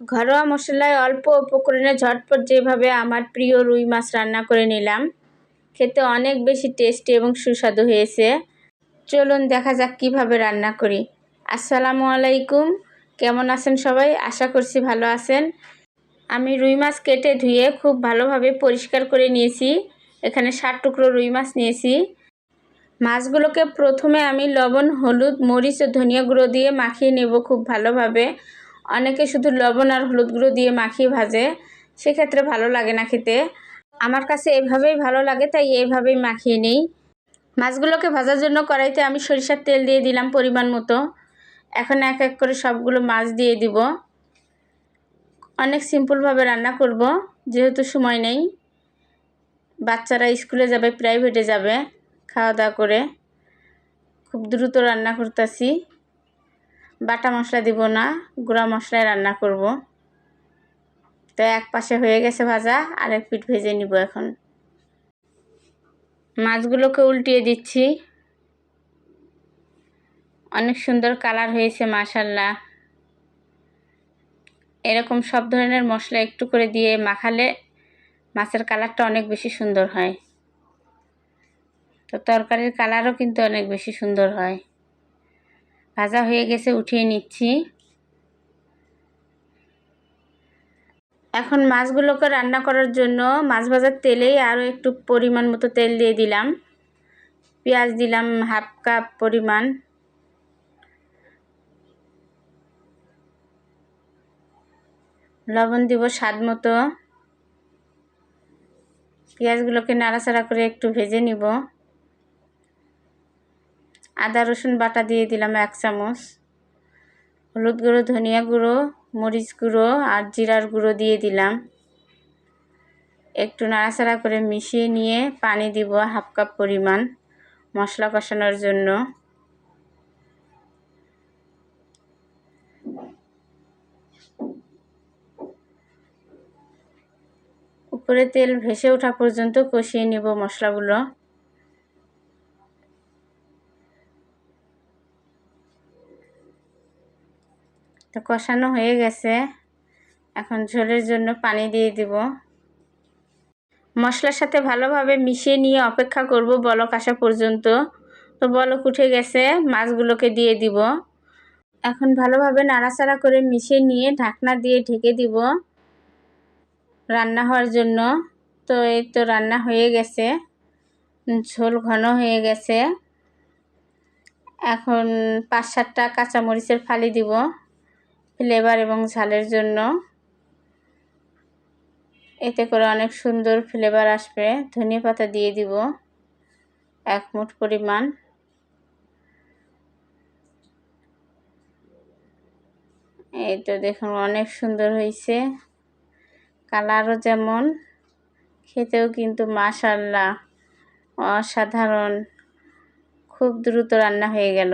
ঘরোয়া মশলায় অল্প উপকরণে ঝটপট যেভাবে আমার প্রিয় রুই মাছ রান্না করে নিলাম। খেতে অনেক বেশি টেস্টি এবং সুস্বাদু হয়েছে। চলুন দেখা যাক কীভাবে রান্না করি। আসসালামু আলাইকুম। কেমন আছেন সবাই? আশা করছি ভালো আছেন। আমি রুই মাছ কেটে ধুয়ে খুব ভালোভাবে পরিষ্কার করে নিয়েছি। এখানে ষাট টুকরো রুই মাছ নিয়েছি। মাছগুলোকে প্রথমে আমি লবণ, হলুদ, মরিচ ও ধনিয়া গুঁড়ো দিয়ে মাখিয়ে নেব খুব ভালোভাবে। অনেকে শুধু লবণ আর হলুদ গুঁড়ো দিয়ে মাখিয়ে ভাজে, সেক্ষেত্রে ভালো লাগে না খেতে। আমার কাছে এভাবেই ভালো লাগে, তাই এইভাবেই মাখিয়ে নিই। মাছগুলোকে ভাজার জন্য কড়াইতে আমি সরিষার তেল দিয়ে দিলাম পরিমাণ মতো। এখন এক এক করে সবগুলো মাছ দিয়ে দিব। অনেক সিম্পলভাবে রান্না করব, যেহেতু সময় নেই। বাচ্চারা স্কুলে যাবে, প্রাইভেটে যাবে খাওয়া দাওয়া করে। খুব দ্রুত রান্না করতেছি। বাটা মশলা দিব না, গুঁড়া মশলায় রান্না করব। তো এক পাশে হয়ে গেছে ভাজা আর এক পিঠ ভেজে নিব এখন। মাছগুলোকে উল্টিয়ে দিচ্ছি। অনেক সুন্দর কালার হয়েছে মাশাল্লাহ এরকম সব ধরনের মশলা একটু করে দিয়ে মাখালে মাছের কালারটা অনেক বেশি সুন্দর হয়। তো তরকারির কালারও কিন্তু অনেক বেশি সুন্দর হয়। ভাজা হয়ে গেছে, উঠিয়ে নিচ্ছি। এখন মাছগুলোকে রান্না করার জন্য মাছ ভাজার তেলেই আরও একটু পরিমাণ মতো তেল দিয়ে দিলাম। পেঁয়াজ দিলাম হাফ কাপ পরিমাণ। লবণ দিব স্বাদ মতো। পেঁয়াজগুলোকে নাড়াচাড়া করে একটু ভেজে নিব। আদা, রসুন বাটা দিয়ে দিলাম এক চামচ। হলুদ গুঁড়ো, ধনিয়া গুঁড়ো, মরিচ গুঁড়ো আর জিরার গুঁড়ো দিয়ে দিলাম। একটু নাড়াচাড়া করে মিশিয়ে নিয়ে পানি দিব হাফ কাপ পরিমাণ মশলা কষানোর জন্য। উপরে তেল ভেসে ওঠা পর্যন্ত কষিয়ে নিব মশলাগুলো। তো কষানো হয়ে গেছে। এখন ঝোলের জন্য পানি দিয়ে দিব। মশলার সাথে ভালোভাবে মিশিয়ে নিয়ে অপেক্ষা করব বলক আসা পর্যন্ত। তো বলক উঠে গেছে, মাছগুলোকে দিয়ে দিব। এখন ভালোভাবে নাড়াচাড়া করে মিশিয়ে নিয়ে ঢাকনা দিয়ে ঢেকে দিব রান্না হওয়ার জন্য। তো এই তো রান্না হয়ে গেছে। ঝোল ঘন হয়ে গেছে। এখন পাঁচ সাতটা কাঁচামরিচের ফালি দিব। ফ্লেভার এবং ঝালের জন্য। এতে করে অনেক সুন্দর ফ্লেভার আসবে। ধনিয়া পাতা দিয়ে দিব এক মুঠ পরিমাণ। এই তো দেখুন অনেক সুন্দর হয়েছে। কালারও যেমন, খেতেও কিন্তু মাশাল্লাহ অসাধারণ। খুব দ্রুত রান্না হয়ে গেল।